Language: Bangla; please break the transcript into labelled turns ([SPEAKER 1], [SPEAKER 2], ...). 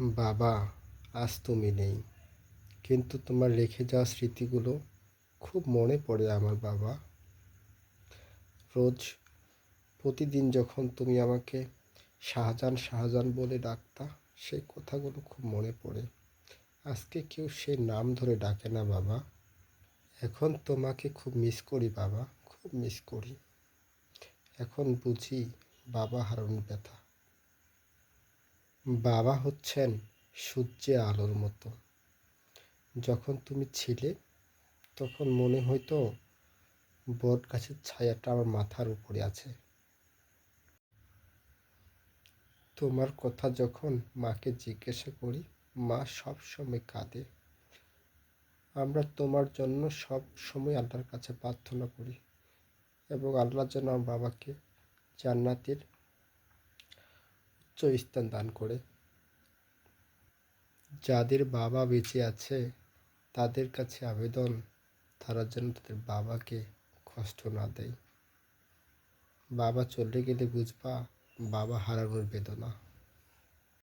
[SPEAKER 1] বাবা, আজ তুমি নেই। কিন্তু তোমার রেখে যাওয়া স্মৃতিগুলো খুব মনে পড়ে আমার বাবা। রোজ প্রতিদিন যখন তুমি আমাকে শাহজাহান শাহজাহান বলে ডাকতা, সেই কথাগুলো খুব মনে পড়ে। আজকে কেউ সেই নাম ধরে ডাকে না বাবা। এখন তোমাকে খুব মিস করি বাবা, খুব মিস করি। এখন বুঝি বাবা হারানোর ব্যথা। বাবা হচ্ছেন সূর্যে আলোর মতো। যখন তুমি ছিলে, তখন মনে হইতো বট গাছের ছায়াটা আমার মাথার উপরে আছে। তোমার কথা যখন মাকে জিজ্ঞাসা করি, মা সব সময় কাঁদে। আমরা তোমার জন্য সব সময় আল্লাহর কাছে প্রার্থনা করি এবং আল্লাহ যেন আমার বাবাকে জান্নাতের উচ্চ স্থান দান করে। যাদের বাবা বেঁচে আছে, তাদের কাছে আবেদন, তারা যেন তাদের বাবাকে কষ্ট না দেয়। বাবা চলে গেলে বুঝবা, বাবা হারানোর বেদনা।